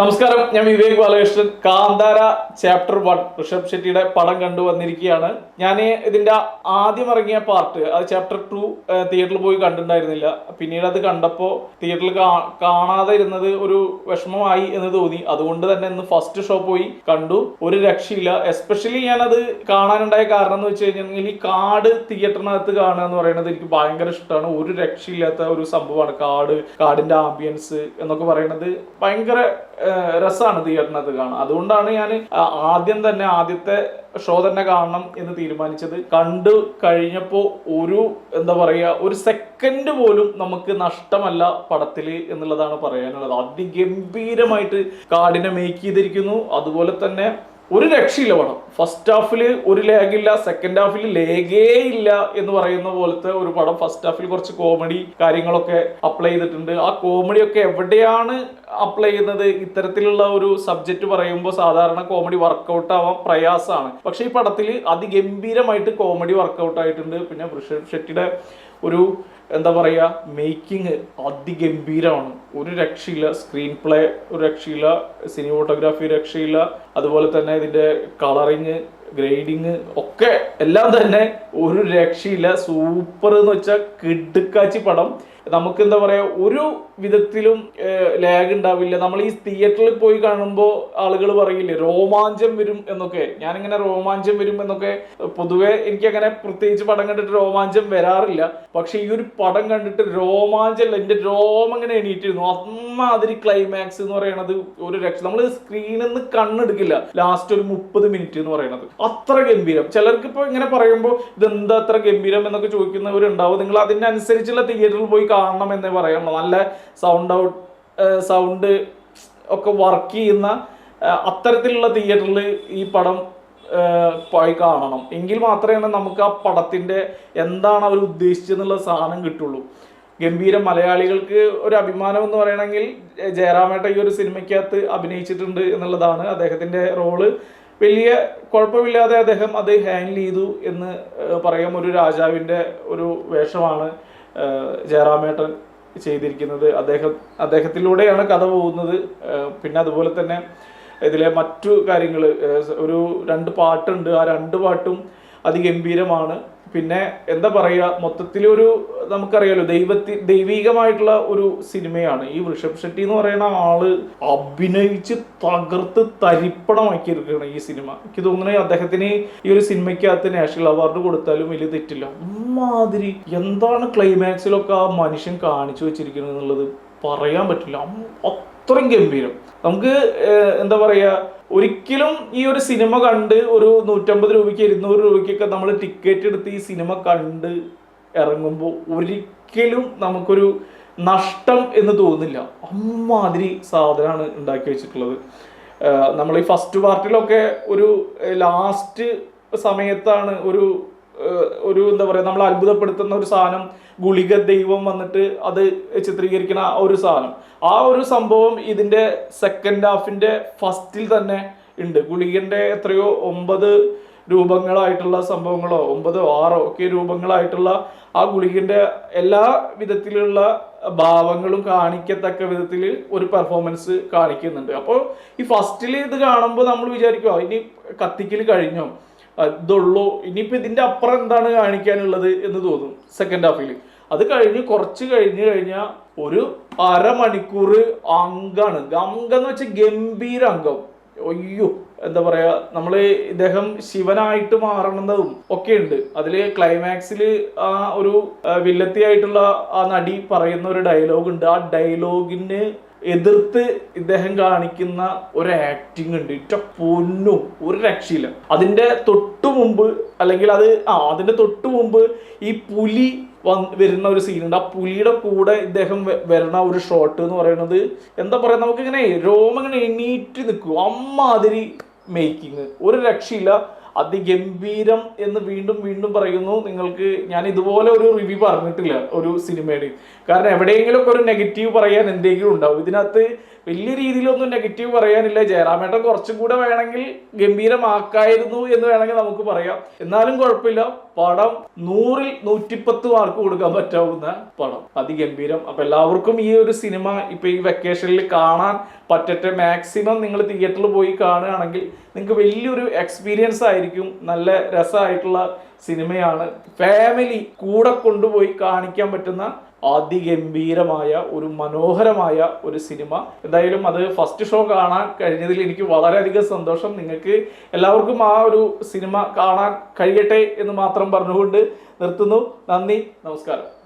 നമസ്കാരം ഞാൻ Vivek Balakrishnan. Kantara chapter one Rishabh ഷെട്ടിയുടെ പടം കണ്ടു വന്നിരിക്കുകയാണ്. ഞാൻ ഇതിന്റെ ആദ്യം ഇറങ്ങിയ പാർട്ട് അത് ചാപ്റ്റർ ടു തിയേറ്ററിൽ പോയി കണ്ടിട്ടുണ്ടായിരുന്നില്ല. പിന്നീട് അത് കണ്ടപ്പോൾ തിയേറ്ററിൽ കാണാതെ ഇരുന്നത് ഒരു വിഷമമായി എന്ന് തോന്നി. അതുകൊണ്ട് തന്നെ ഇന്ന് ഫസ്റ്റ് ഷോ പോയി കണ്ടു. ഒരു രക്ഷയില്ല. എസ്പെഷ്യലി ഞാനത് കാണാനുണ്ടായ കാരണം എന്ന് വെച്ച് കഴിഞ്ഞാൽ ഈ കാട് തിയേറ്ററിനകത്ത് കാണുക എന്ന് പറയുന്നത് എനിക്ക് ഭയങ്കര ഇഷ്ടമാണ്. ഒരു രക്ഷയില്ലാത്ത ഒരു സംഭവമാണ് കാട് കാടിന്റെ ആംബിയൻസ് എന്നൊക്കെ പറയുന്നത് ഭയങ്കര രസമാണ് തിയേറ്ററിനകത്ത് കാണാൻ. അതുകൊണ്ടാണ് ഞാൻ ആദ്യം തന്നെ ആദ്യത്തെ ഷോ തന്നെ കാണണം എന്ന് തീരുമാനിച്ചത്. കണ്ടു കഴിഞ്ഞപ്പോൾ ഒരു എന്താ പറയുക ഒരു സെക്കൻഡ് പോലും നമുക്ക് നഷ്ടമല്ല പടത്തിൽ എന്നുള്ളതാണ് പറയാനുള്ളത്. അതിഗംഭീരമായിട്ട് കാടിനെ മേക്ക് ചെയ്തിരിക്കുന്നു. അതുപോലെ തന്നെ ഒരു രക്ഷയില്ല പണം ഫസ്റ്റ് ഹാഫിൽ ഒരു ലേഗില്ല സെക്കൻഡ് ഹാഫിൽ ലേഗേ ഇല്ല എന്ന് പറയുന്ന പോലത്തെ ഒരു പടം ഫസ്റ്റ് ഹാഫിൽ കുറച്ച് കോമഡി കാര്യങ്ങളൊക്കെ അപ്ലൈ ചെയ്തിട്ടുണ്ട്. ആ കോമഡിയൊക്കെ എവിടെയാണ് അപ്ലൈ ചെയ്യുന്നത്? ഇത്തരത്തിലുള്ള ഒരു സബ്ജക്റ്റ് പറയുമ്പോൾ സാധാരണ കോമഡി വർക്കൗട്ട് ആവാൻ പ്രയാസമാണ്. പക്ഷേ ഈ പടത്തിൽ അതിഗംഭീരമായിട്ട് കോമഡി വർക്കൗട്ട് ആയിട്ടുണ്ട്. പിന്നെ ഋഷഭ് ഷെട്ടിയുടെ ഒരു എന്താ പറയുക മേക്കിംഗ് അതിഗംഭീരമാണ് ഒരു രക്ഷയില്ല സ്ക്രീൻ പ്ലേ ഒരു രക്ഷയില്ല സിനിമോട്ടോഗ്രാഫി രക്ഷയില്ല. അതുപോലെ തന്നെ ഇതിന്റെ കളറിങ് ഗ്രേഡിങ് ഒക്കെ എല്ലാം തന്നെ ഒരു രക്ഷയില്ല. സൂപ്പർ എന്ന് വെച്ചാൽ കിടുക്കാച്ചി പടം. നമുക്ക് എന്താ പറയാ ഒരു വിധത്തിലും ലാഗ് ഉണ്ടാവില്ല. നമ്മൾ ഈ തിയേറ്ററിൽ പോയി കാണുമ്പോൾ ആളുകൾ പറയില്ലേ രോമാഞ്ചം വരും എന്നൊക്കെ. ഞാനിങ്ങനെ രോമാഞ്ചം വരും എന്നൊക്കെ. പൊതുവെ എനിക്ക് അങ്ങനെ പ്രത്യേകിച്ച് പടം കണ്ടിട്ട് രോമാഞ്ചം വരാറില്ല. പക്ഷെ ഈ ഒരു പടം കണ്ടിട്ട് രോമാഞ്ചം എന്റെ രോമം ഇങ്ങനെ എണീറ്റിരുന്നു. അമ്മാതിരി ക്ലൈമാക്സ് എന്ന് പറയുന്നത് ഒരു രക്ഷ. നമ്മൾ സ്ക്രീനിൽ നിന്ന് കണ്ണെടുക്കില്ല. ലാസ്റ്റ് ഒരു മുപ്പത് മിനിറ്റ് എന്ന് പറയുന്നത് അത്ര ഗംഭീരം. ചിലർക്ക് ഇപ്പൊ ഇങ്ങനെ പറയുമ്പോൾ ഇതെന്താ അത്ര ഗംഭീരം? എന്നൊക്കെ ചോദിക്കുന്നവരുണ്ടാവും. നിങ്ങൾ അതിനനുസരിച്ചുള്ള തിയേറ്ററിൽ പോയി കാണണം എന്ന് പറയുള്ളൂ. നല്ല സൗണ്ട് ഔട്ട് സൗണ്ട് ഒക്കെ വർക്ക് ചെയ്യുന്ന അത്തരത്തിലുള്ള തിയേറ്ററിൽ ഈ പടം പോയി കാണണം. എങ്കിൽ മാത്രമേ നമുക്ക് ആ പടത്തിന്റെ എന്താണ് അവർ ഉദ്ദേശിച്ചെന്നുള്ള സാധനം കിട്ടുള്ളൂ. ഗംഭീര മലയാളികൾക്ക് ഒരു അഭിമാനം എന്ന് പറയണമെങ്കിൽ ജയറാമേട്ട ഈ ഒരു സിനിമയ്ക്കകത്ത് അഭിനയിച്ചിട്ടുണ്ട് എന്നുള്ളതാണ് അദ്ദേഹത്തിന്റെ റോൾ വലിയ കുഴപ്പമില്ലാതെ അദ്ദേഹം അത് ഹാൻഡിൽ ചെയ്തു എന്ന് പറയാം ഒരു രാജാവിന്റെ ഒരു വേഷമാണ് ജയറാമേട്ടൻ ചെയ്തിരിക്കുന്നത്. അദ്ദേഹം അദ്ദേഹത്തിലൂടെയാണ് കഥ പോകുന്നത്. പിന്നെ അതുപോലെ തന്നെ ഇതിലെ മറ്റു കാര്യങ്ങൾ ഒരു രണ്ട് പാട്ടുണ്ട്. ആ രണ്ട് പാട്ടും അതിഗംഭീരമാണ്. പിന്നെ എന്താ പറയുക മൊത്തത്തിൽ ഒരു നമുക്കറിയാലോ ദൈവത്തി ദൈവികമായിട്ടുള്ള ഒരു സിനിമയാണ്. ഈ ഋഷഭ് ഷെട്ടി എന്ന് പറയുന്ന ആൾ അഭിനയിച്ച് തകർത്ത് തരിപ്പണമാക്കിയിരിക്കുകയാണ് ഈ സിനിമ. എനിക്ക് തോന്നുന്നത് അദ്ദേഹത്തിന് ഈ ഒരു സിനിമയ്ക്കകത്ത് നാഷണൽ അവാർഡ് കൊടുത്താലും വലിയ തെറ്റില്ല. അമ്മാതിരി എന്താണ് ക്ലൈമാക്സിലൊക്കെ ആ മനുഷ്യൻ കാണിച്ചു വെച്ചിരിക്കുന്നത് എന്നുള്ളത് പറയാൻ പറ്റില്ല. അത്രയും ഗംഭീരം. നമുക്ക് എന്താ പറയുക ഒരിക്കലും ഈ ഒരു സിനിമ കണ്ട് ഒരു നൂറ്റമ്പത് രൂപയ്ക്ക് ഇരുന്നൂറ് രൂപയ്ക്കൊക്കെ നമ്മൾ ടിക്കറ്റ് എടുത്ത് ഈ സിനിമ കണ്ട് ഇറങ്ങുമ്പോൾ ഒരിക്കലും നമുക്കൊരു നഷ്ടം എന്ന് തോന്നില്ല. അമ്മാതിരി സാധനമാണ് ഉണ്ടാക്കി വെച്ചിട്ടുള്ളത്. നമ്മൾ ഈ ഫസ്റ്റ് പാർട്ടിലൊക്കെ ഒരു ലാസ്റ്റ് സമയത്താണ് ഒരു ഒരു എന്താ പറയുക നമ്മൾ അത്ഭുതപ്പെടുത്തുന്ന ഒരു സാധനം ഗുളിക ദൈവം വന്നിട്ട് അത് ചിത്രീകരിക്കുന്ന ആ ഒരു സാധനം. ആ ഒരു സംഭവം ഇതിന്റെ സെക്കൻഡ് ഹാഫിന്റെ ഫസ്റ്റിൽ തന്നെ ഉണ്ട്. ഗുളികന്റെ എത്രയോ ഒമ്പത് രൂപങ്ങളായിട്ടുള്ള സംഭവങ്ങളോ ഒമ്പതോ ആറോ ഒക്കെ രൂപങ്ങളായിട്ടുള്ള ആ ഗുളികന്റെ എല്ലാ വിധത്തിലുള്ള ഭാവങ്ങളും കാണിക്കത്തക്ക വിധത്തിൽ ഒരു പെർഫോമൻസ് കാണിക്കുന്നുണ്ട്. അപ്പോൾ ഈ ഫസ്റ്റിൽ ഇത് കാണുമ്പോൾ നമ്മൾ വിചാരിക്കുക ഇനി കത്തിക്കൽ കഴിഞ്ഞോ? ഇതുള്ളൂ ഇനിയിപ്പോൾ ഇതിന്റെ അപ്പുറം എന്താണ് കാണിക്കാനുള്ളത് എന്ന് തോന്നും സെക്കൻഡ് ഹാഫിൽ അത് കഴിഞ്ഞ് കുറച്ച് കഴിഞ്ഞ് കഴിഞ്ഞാൽ ഒരു അരമണിക്കൂർ അങ്കാണ് അങ്കം എന്ന് വെച്ചാൽ ഗംഭീര അംഗം. അയ്യോ എന്താ പറയാ നമ്മൾ ഇദ്ദേഹം ശിവനായിട്ട് മാറണതും ഒക്കെ ഉണ്ട്. അതിൽ ക്ലൈമാക്സിൽ ആ ഒരു വില്ലത്തിയായിട്ടുള്ള ആ നടി പറയുന്ന ഒരു ഡയലോഗ് ഉണ്ട്. ആ ഡയലോഗിന് എതിർത്ത് ഇദ്ദേഹം കാണിക്കുന്ന ഒരു ആക്ടിങ് ഉണ്ട്. ഇറ്റ പൊന്നും ഒരു രക്ഷയില്ല. അതിന്റെ തൊട്ടു മുമ്പ് അല്ലെങ്കിൽ അത് ആ അതിന്റെ തൊട്ടു മുമ്പ് ഈ പുലി വരുന്ന ഒരു സീനുണ്ട് ആ പുലിയുടെ കൂടെ ഇദ്ദേഹം വരുന്ന ഒരു ഷോട്ട് എന്ന് പറയുന്നത് എന്താ പറയാ? നമുക്ക് ഇങ്ങനെ രോമം ഇങ്ങനെ എണീറ്റ് നിൽക്കും. അമ്മാതിരി മേക്കിങ് ഒരു രക്ഷയില്ല. അതിഗംഭീരം എന്ന് വീണ്ടും വീണ്ടും പറയുന്നു. നിങ്ങൾക്ക് ഞാൻ ഇതുപോലെ ഒരു റിവ്യൂ പറഞ്ഞിട്ടില്ല ഒരു സിനിമയുടെ കാരണം എവിടെയെങ്കിലുമൊക്കെ ഒരു നെഗറ്റീവ് പറയാൻ എന്തെങ്കിലും ഉണ്ടാവും. ഇതിനകത്ത് വലിയ രീതിയിലൊന്നും നെഗറ്റീവ് പറയാനില്ല. ജയറാമേട്ടൻ കുറച്ചും കൂടെ വേണമെങ്കിൽ ഗംഭീരമാക്കായിരുന്നു എന്ന് വേണമെങ്കിൽ നമുക്ക് പറയാം. എന്നാലും കുഴപ്പമില്ല. പടം നൂറിൽ നൂറ്റിപ്പത്ത് മാർക്ക് കൊടുക്കാൻ പറ്റാവുന്ന പടം. അതിഗംഭീരം. അപ്പൊ എല്ലാവർക്കും ഈ ഒരു സിനിമ ഇപ്പൊ ഈ വെക്കേഷനിൽ കാണാൻ പറ്റട്ടെ. മാക്സിമം നിങ്ങൾ തിയേറ്ററിൽ പോയി കാണുകയാണെങ്കിൽ നിങ്ങൾക്ക് വലിയൊരു എക്സ്പീരിയൻസ് ആയിരിക്കും. നല്ല രസമായിട്ടുള്ള സിനിമയാണ്. ഫാമിലി കൂടെ കൊണ്ടുപോയി കാണിക്കാൻ പറ്റുന്ന അതിഗംഭീരമായ ഒരു മനോഹരമായ ഒരു സിനിമ. എന്തായാലും അത് ഫസ്റ്റ് ഷോ കാണാൻ കഴിഞ്ഞതിൽ എനിക്ക് വളരെയധികം സന്തോഷം. നിങ്ങൾക്ക് എല്ലാവർക്കും ആ ഒരു സിനിമ കാണാൻ കഴിയട്ടെ എന്ന് മാത്രം പറഞ്ഞുകൊണ്ട് നിർത്തുന്നു. നന്ദി നമസ്കാരം.